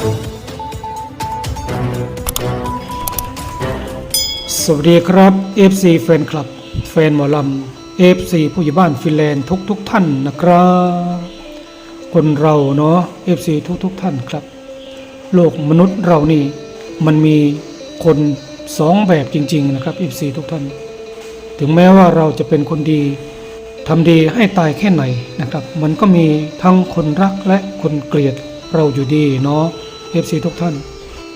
สวัสดีครับ FC แฟนคลับ แฟนหมอลำ FC ผู้ใหญ่บ้านฟินแลนด์ทุกทุกท่านนะครับ คนเราเนาะ FC ทุกทุกท่านครับ โลกมนุษย์เรานี่ มันมีคนสองแบบจริง ๆ นะครับ FC ทุกท่าน ถึงแม้ว่าเราจะเป็นคนดีทำดีให้ตายแค่ไหนนะครับ มันก็มีทั้งคนรักและคนเกลียดเราอยู่ดีเนาะ FC ทุกท่าน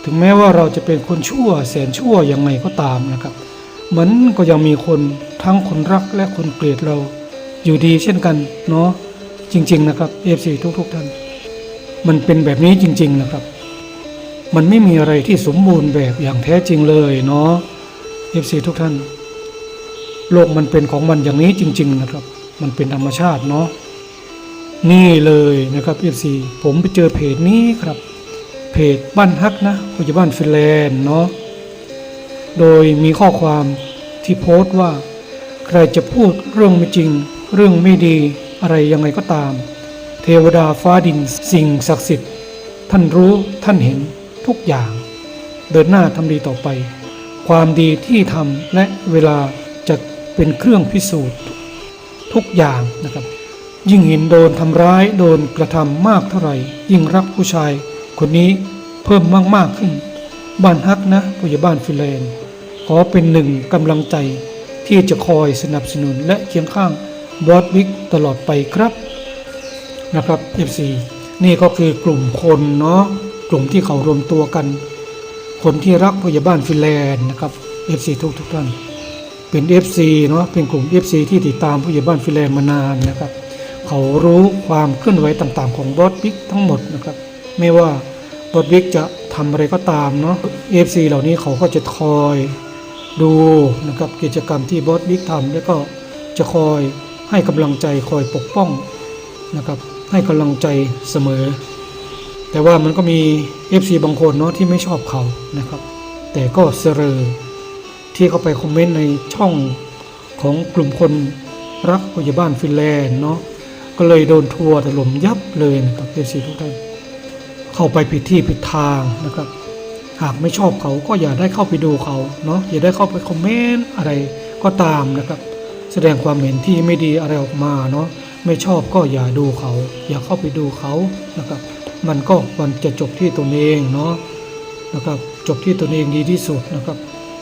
ถึงแม้ว่าเราจะเป็นคนชั่วแสนชั่วยังไงก็ตามนะครับ มันก็ยังมีคนทั้งคนรักและคนเกลียดเราอยู่ดีเช่นกันเนาะจริง ๆ นะครับ FC ทุกๆท่าน มันเป็นแบบนี้จริง ๆนะครับ มันไม่มีอะไรที่สมบูรณ์แบบอย่างแท้จริงเลยเนาะ FC ทุกท่าน โลกมันเป็นของมันอย่างนี้จริง ๆ นะครับ มันเป็นธรรมชาติเนาะนี่เลยนะครับ FC ผมไปเจอเพจนี้ครับ เพจบ้านฮักนะปัจจุบันฟินแลนด์เนาะโดยมีข้อความที่โพสต์ว่า ใครจะพูดเรื่องไม่จริง เรื่องไม่ดีอะไรยังไงก็ตาม เทวดาฟ้าดินสิ่งศักดิ์สิทธิ์ ท่านรู้ท่านเห็นทุกอย่าง เดินหน้าทำดีต่อไป ความดีที่ทำและเวลาจะเป็นเครื่องพิสูจน์ทุกอย่างนะครับ ยิ่งเห็นโดนทำร้ายโดนกระทำมากเท่าไหร่ ยิ่งรักผู้ชาย คนนี้เพิ่มมากมาก ๆ ขึ้น บ้านฮักนะผู้ใหญ่บ้านฟินแลนด์ ขอเป็นหนึ่งกำลังใจที่จะคอยสนับสนุนและเคียงข้างบอสบิ๊กตลอดไปครับนะครับ FC นี่ก็คือกลุ่มคนเนาะกลุ่มที่เขารวมตัวกัน คนที่รักผู้ใหญ่บ้านฟินแลนด์นะครับ FC ทุกทุกท่านเป็น FC เนาะเป็นกลุ่ม FC ที่ติดตามผู้ใหญ่บ้านฟินแลนด์มานานนะครับ เขารู้ความเคลื่อนไหวต่างๆ ของบอสบิ๊กทั้งหมดนะครับ ไม่ว่าบอสบิ๊กจะทำอะไรก็ตามเนาะ FC เหล่านี้เขาก็จะคอยดูนะครับกิจกรรมที่บอสบิ๊กทำแล้วก็จะคอยให้กำลังใจคอยปกป้องนะครับให้กำลังใจเสมอ แต่ว่ามันก็มี FC บางคนเนาะที่ไม่ชอบเขานะครับ แต่ก็เสรอที่เขาไปคอมเมนต์ในช่องของกลุ่มคนรักผู้ใหญ่บ้านฟินแลนด์เนาะก็เลยโดนทัวร์ถล่มยับเลยนะครับ FC ทุกท่าน เข้าไปผิดที่ผิดทางนะครับ หากไม่ชอบเขาก็อย่าได้เข้าไปดูเขาเนาะอย่าได้เข้าไปคอมเมนต์อะไรก็ตามนะครับ แสดงความเห็นที่ไม่ดีอะไรออกมาเนาะไม่ชอบก็อย่าดูเขา อย่าเข้าไปดูเขานะครับ มันก็มันจะจบที่ตัวเองเนาะนะครับ จบที่ตัวเองดีที่สุดนะครับ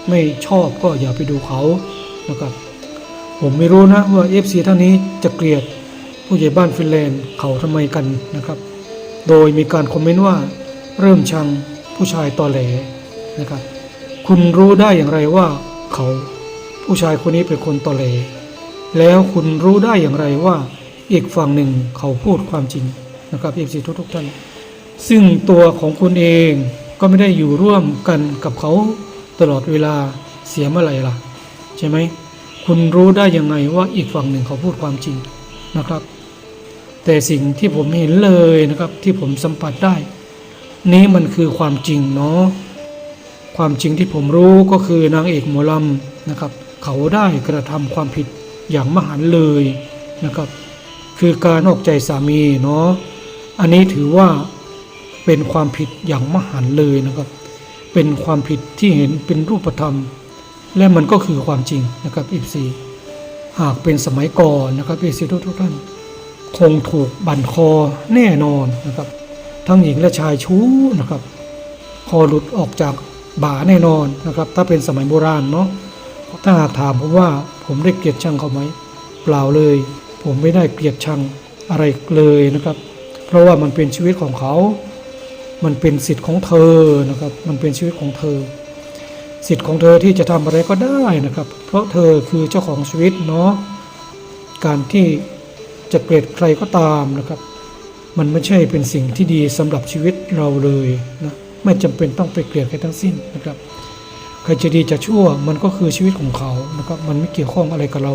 ไม่ชอบก็อย่าไปดูเขานะครับ ผมไม่รู้นะว่า FC ท่านนี้จะเกลียดผู้ใหญ่บ้านฟินแลนด์เขาทำไมกันนะครับ โดยมีการคอมเมนต์ว่าเริ่มชังผู้ชายตอแหลนะครับ คุณรู้ได้อย่างไรว่าเขาผู้ชายคนนี้เป็นคนตอแหล แล้วคุณรู้ได้อย่างไรว่าอีกฝั่งหนึ่งเขาพูดความจริงนะครับเอฟซีทุกทุกท่าน ซึ่งตัวของคุณเองก็ไม่ได้อยู่ร่วมกันกับเขาตลอดเวลาเสียเมื่อไหร่ล่ะ ใช่ไหม คุณรู้ได้ยังไงว่าอีกฝั่งหนึ่งเขาพูดความจริงนะครับ แต่สิ่งที่ผมเห็นเลยนะครับที่ผมสัมผัสได้ นี้มันคือความจริงเนาะความจริงที่ผมรู้ก็คือนางเอกหมอลำนะครับ เขาได้กระทำความผิดอย่างมหันเลยนะครับ คือการนอกใจสามีเนาะอันนี้ถือว่าเป็นความผิดอย่างมหันเลยนะครับ เป็นความผิดที่เห็นเป็นรูปธรรม และมันก็คือความจริงนะครับอีซีหากเป็นสมัยก่อนนะครับอีซีทุกท่าน คงถูกบั่นคอแน่นอนนะครับ ทั้งหญิงและชายชู้นะครับ คอหลุดออกจากบ่าแน่นอนนะครับ ถ้าเป็นสมัยโบราณเนาะถ้าหากถามผมว่าผมได้เกลียดชังเขาไหมเปล่าเลย ผมไม่ได้เกลียดชังอะไรเลยนะครับ เพราะว่ามันเป็นชีวิตของเขา มันเป็นสิทธิ์ของเธอนะครับ มันเป็นชีวิตของเธอ สิทธิ์ของเธอที่จะทำอะไรก็ได้นะครับ เพราะเธอคือเจ้าของชีวิตเนาะการที่ จะเกลียดใครก็ตามนะครับ มันไม่ใช่เป็นสิ่งที่ดีสำหรับชีวิตเราเลยนะไม่จำเป็นต้องไปเกลียดใครทั้งสิ้นนะครับ ใครจะดีจะชั่วมันก็คือชีวิตของเขานะครับ มันไม่เกี่ยวข้องอะไรกับเรา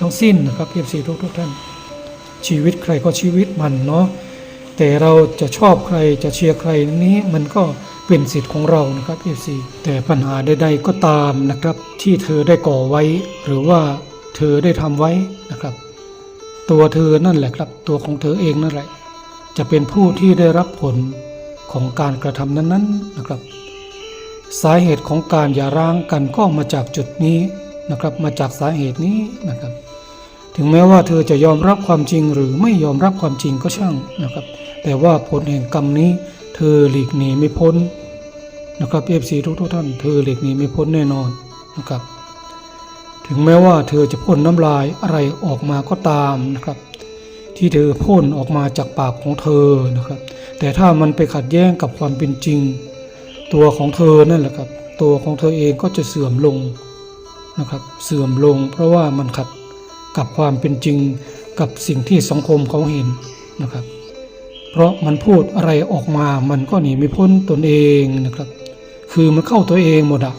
ทั้งสิ้นนะครับเอฟซีทุกทุกๆท่าน ชีวิตใครก็ชีวิตมันเนาะแต่เราจะชอบใครจะเชียร์ใครนี้มันก็เป็นสิทธิ์ของเรานะครับเอฟซีแต่ปัญหาใดๆก็ตามนะครับ ที่เธอได้ก่อไว้ หรือว่าเธอได้ทำไว้นะครับ ตัวเธอนั่นแหละครับ ตัวของเธอเองนั่นแหละ จะเป็นผู้ที่ได้รับผลของการกระทำนั้นๆนะครับ สาเหตุของการหย่าร้างกันก็มาจากจุดนี้นะครับ มาจากสาเหตุนี้นะครับ ถึงแม้ว่าเธอจะยอมรับความจริงหรือไม่ยอมรับความจริงก็ช่างนะครับ แต่ว่าผลแห่งกรรมนี้ เธอหลีกหนีไม่พ้นนะครับเอฟซีทุกๆท่าน เธอหลีกหนีไม่พ้นแน่นอนนะครับ ถึงแม้ว่าเธอจะพ่นน้ำลายอะไรออกมาก็ตามนะครับ ที่เธอพ่นออกมาจากปากของเธอนะครับ แต่ถ้ามันไปขัดแย้งกับความเป็นจริง ตัวของเธอนั่นแหละครับ ตัวของเธอเองก็จะเสื่อมลงนะครับ เสื่อมลง เพราะว่ามันขัดกับความเป็นจริงกับสิ่งที่สังคมเขาเห็นนะครับ เพราะมันพูดอะไรออกมา มันก็หนีไม่พ้นตนเองนะครับ คือมันเข้าตัวเองหมดอะ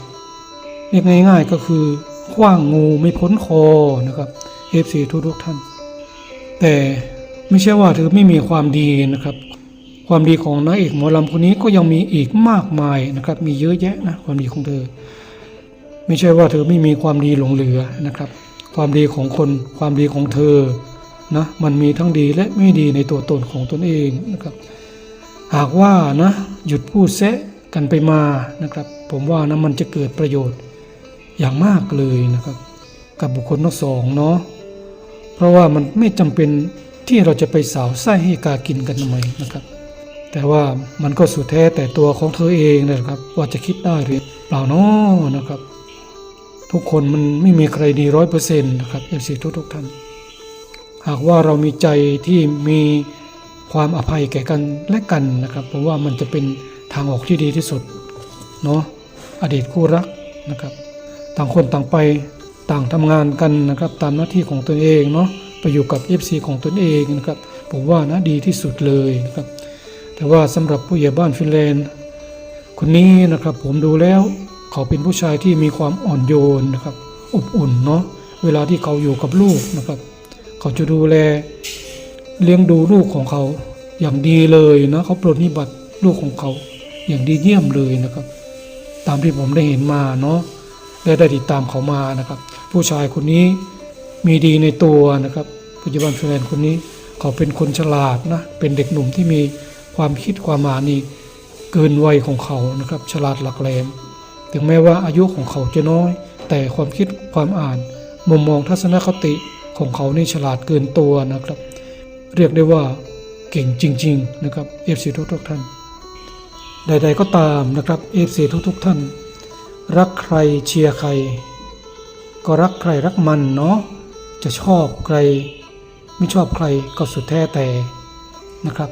เรียกง่าย ๆก็คือ ขว้างงูไม่พ้นคอนะครับเอฟซีทุกๆท่าน แต่ไม่ใช่ว่าเธอไม่มีความดีนะครับ ความดีของนางเอกหมอลำคนนี้ก็ยังมีอีกมากมายนะครับ มีเยอะแยะนะความดีของเธอ ไม่ใช่ว่าเธอไม่มีความดีหลงเหลือนะครับ ความดีของคนความดีของเธอนะมันมีทั้งดีและไม่ดีในตัวตนของตนเองนะครับ หากว่านะหยุดพูดแซะกันไปมานะครับ ผมว่านะมันจะเกิดประโยชน์ อย่างมากเลยนะครับ กับบุคคลทั้งสองเนาะเพราะว่ามันไม่จำเป็นที่เราจะไปสาวไส้ให้กากินกันทำไมนะครับ แต่ว่ามันก็สุดแท้แต่ตัวของเธอเองนะครับ ว่าจะคิดได้หรือเปล่าเนาะนะครับ ทุกคนมันไม่มีใครดีร้อยเปอร์เซ็นต์นะครับเอฟซีทุกทุกท่านหากว่าเรามีใจที่มีความอภัยแก่กันและกันนะครับผมว่ามันจะเป็นทางออกที่ดีที่สุดเนาะอดีตคู่รักนะครับ ต่างคนต่างไปต่างทำงานกันนะครับตามหน้าที่ของตนเองเนาะไปอยู่กับ FC ของตนเองนะครับผมว่านะดีที่สุดเลยนะครับ แต่ว่าสำหรับผู้ใหญ่บ้านฟินแลนด์ คนนี้นะครับผมดูแล้วเขาเป็นผู้ชายที่มีความอ่อนโยนนะครับ อบอุ่นเนาะเวลาที่เขาอยู่กับลูกนะครับ เขาจะดูแลเลี้ยงดูลูกของเขาอย่างดีเลยนะเขาปลดหนิบัติลูกของเขาอย่างดีเยี่ยมเลยนะครับ ตามที่ผมได้เห็นมาเนาะ และได้ติดตามเขามานะครับ ผู้ชายคนนี้มีดีในตัวนะครับปัจจุบันแฟนคนนี้เขาเป็นคนฉลาดนะเป็นเด็กหนุ่มที่มีความคิดความอ่านี่เกินวัยของเขานะครับ ฉลาดหลักแหลมถึงแม้ว่าอายุของเขาจะน้อย แต่ความคิดความอ่านมุมมองทัศนคติของเขานี่ฉลาดเกินตัวนะครับ เรียกได้ว่าเก่งจริง ๆ นะครับ FC ทุกๆท่าน ใด ๆ ก็ตามนะครับ FC ทุกๆท่าน รักใครเชียร์ใคร ก็รักใครรักมันเนาะจะชอบใคร ไม่ชอบใครก็สุดแท้แต่นะครับ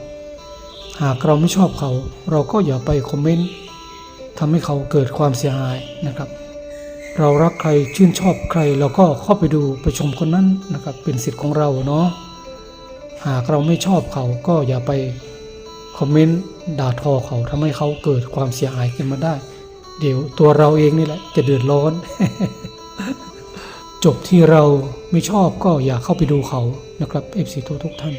หากเราไม่ชอบเขา เราก็อย่าไปคอมเมนต์ทำให้เขาเกิดความเสียหายนะครับ เรารักใครชื่นชอบใครเราก็เข้าไปดูไปชมคนนั้นนะครับ เป็นสิทธิ์ของเราเนาะหากเราไม่ชอบเขาก็อย่าไปคอมเมนต์ด่าทอเขาทำให้เขาเกิดความเสียหายขึ้นมาได้ เดี๋ยวตัวเราเองนี่แหละจะเดือดร้อน จบที่เราไม่ชอบก็อย่าเข้าไปดูเขานะครับ FC ทุกทุกท่าน